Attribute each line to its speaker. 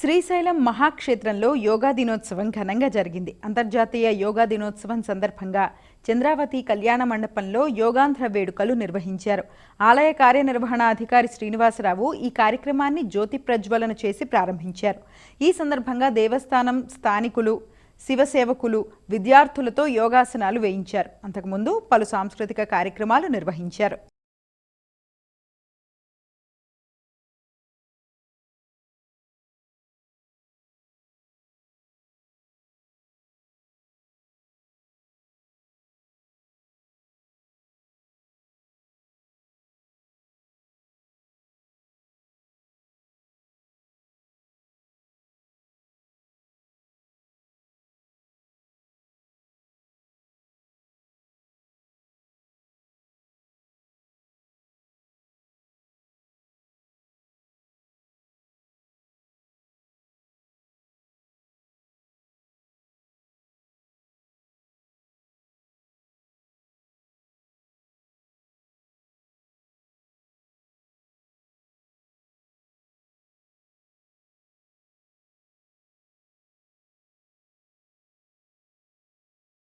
Speaker 1: శ్రీశైలం మహాక్షేత్రంలో యోగా దినోత్సవం ఘనంగా జరిగింది. అంతర్జాతీయ యోగా దినోత్సవం సందర్భంగా చంద్రావతి కళ్యాణ మండపంలో యోగాంధ్ర వేడుకలు నిర్వహించారు. ఆలయ కార్యనిర్వహణాధికారి శ్రీనివాసరావు ఈ కార్యక్రమాన్ని జ్యోతి ప్రజ్వలన చేసి ప్రారంభించారు. ఈ సందర్భంగా దేవస్థానం స్థానికులు శివసేవకులు విద్యార్థులతో యోగాసనాలు వేయించారు. అంతకుముందు పలు సాంస్కృతిక కార్యక్రమాలు నిర్వహించారు.